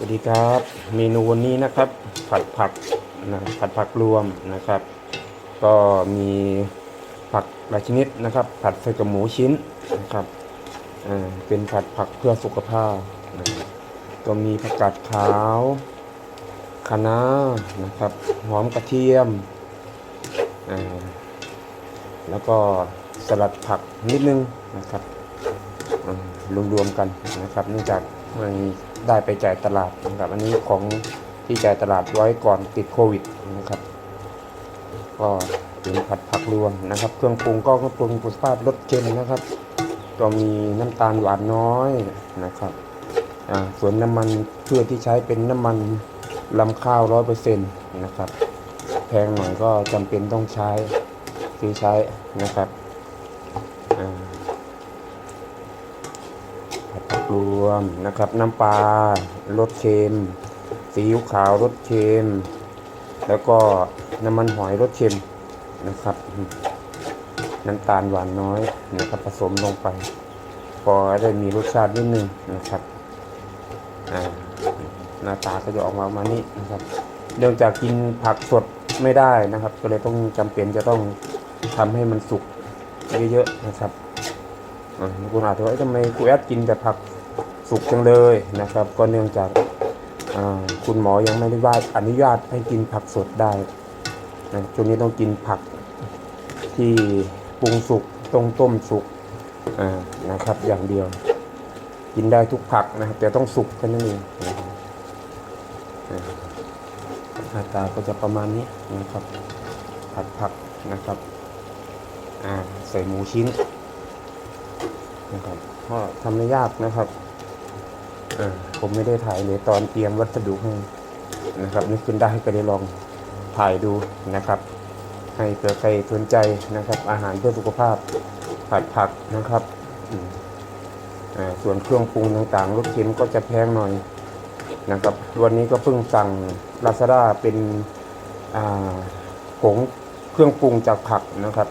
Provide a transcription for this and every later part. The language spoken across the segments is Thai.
สวัสดีครับ เมนูวันนี้นะครับ ผัดผักนะผัดผักรวมนะครับ ก็มีผักหลายชนิดนะครับ ผัดใส่กับหมูชิ้นนะครับอ่าเป็นผัดผักเพื่อสุขภาพนะก็มีผักกาดขาวคะน้านะครับหอมกระเทียมอ่าแล้วก็สลัดผักนิดนึงนะครับอืมรวมๆกันนะครับ เนื่องจาก มันได้ไปจ่ายตลาดนะครับอันนี้ของที่จ่ายตลาดไว้ก่อนติดโควิดนะครับ ก็เป็นผัดผักรวมนะครับ เครื่องปรุงก็เครื่องปรุงสุขภาพรสเค็มนะครับ ก็มีน้ำตาลหวานน้อยนะครับอ่าส่วนน้ำมันเพื่อที่ใช้เป็นน้ำมันลำข้าวร้อยเปอร์เซ็นต์นะครับ แพงหน่อยก็จำเป็นต้องใช้ซื้อใช้นะครับอ่า ผัดผัก รวมนะครับน้ำปลารสเค็มซีอิ๊วขาวรสเค็มแล้วก็น้ำมันหอยรสเค็มนะครับ น้ำตาลหวานน้อยนะครับผสมลงไป พอได้มีรสชาตินิดนึงนะครับหน้าตาก็จะออกมาประมาณนี้นะครับ เนื่องจากกินผักสดไม่ได้นะครับ ก็เลยต้องจำเป็นจะต้องทำให้มันสุกเยอะๆนะครับคุณอาจจะว่าเอ๊ะทำไมครูแอดกินแต่ผัก สุกจังเลยนะครับ ก็เนื่องจากคุณหมอยังไม่ได้ว่าอนุญาตให้กินผักสดได้นะช่วงนี้ต้องกินผักที่ปรุงสุกต้มต้มสุกนะครับ อย่างเดียว กินได้ทุกผักนะครับ แต่ต้องสุกแค่นั้นเองนะครับอ่าหน้าตาก็จะประมาณนี้นะครับ ผัดผักนะครับใส่หมูชิ้นนะครับก็ทำไม่ยากนะครับ อ่าผมไม่ได้ถ่ายเลยตอนเตรียมวัสดุให้นะครับนึกขึ้นได้ก็ได้ลองถ่ายดูนะครับ ให้เผื่อใครสนใจนะครับ อาหารเพื่อสุขภาพผัดผักนะครับส่วนเครื่องปรุงต่างๆรสเค็มก็จะแพงหน่อยนะครับ วันนี้ก็เพิ่งสั่งลาซาด้าเป็นอ่าผงเครื่องปรุงจากผักนะครับ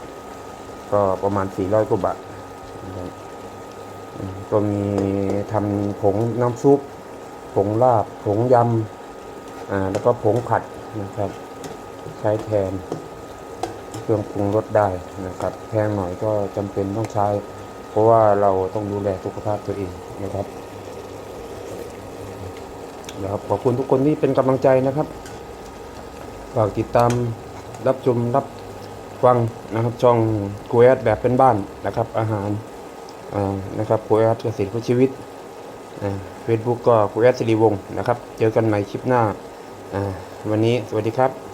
ก็ประมาณ400กว่าบาท ก็มีทำผงน้ำซุป ผงลาบ ผงยำอ่าแล้วก็ผงผัดนะครับ ใช้แทนเครื่องปรุงรสได้นะครับ แพงหน่อยก็จำเป็นต้องใช้ เพราะว่าเราต้องดูแลสุขภาพตัวเองนะครับนะครับขอบคุณทุกคนที่เป็นกำลังใจนะครับฝากติดตามรับชมรับฟังนะครับช่องคุยแอดแบบเป็นบ้านนะครับ อาหาร นะครับคุยแอดเกษตรเพื่อชีวิตเฟซบุ๊กก็คุยแอดสิริวงศ์นะครับ เจอกันใหม่คลิปหน้าอ่าวันนี้สวัสดีครับ